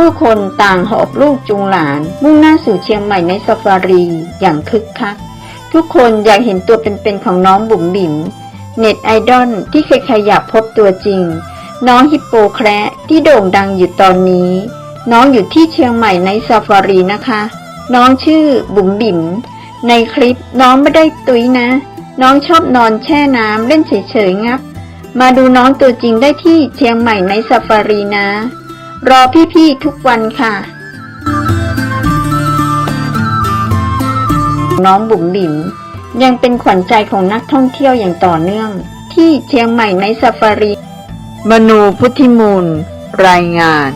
ผู้คนต่างหอบลูกจูงหลาน มุ่งหน้าสู่เชียงใหม่ในซาฟารีอย่างคึกคัก ทุกคนอยากเห็นตัวเป็นๆของน้องบุ๋มบิ๋มเน็ตไอดอลที่ใครๆอยากพบตัวจริง น้องฮิปโปแคระที่โด่งดังอยู่ตอนนี้ น้องอยู่ที่เชียงใหม่ในซาฟารีนะคะ น้องชื่อบุ๋มบิ๋มในคลิปน้องไม่ได้ตุ้ยนะ น้องชอบนอนแช่น้ำเล่นเฉยๆงับ มาดูน้องตัวจริงได้ที่เชียงใหม่ในซาฟารีนะ รอพี่ๆทุกวันค่ะ น้องบุ๋มบิ๋มยังเป็นขวัญใจของนักท่องเที่ยวอย่างต่อเนื่อง ที่เชียงใหม่ในซาฟารี มนูพุทธิมูล รายงาน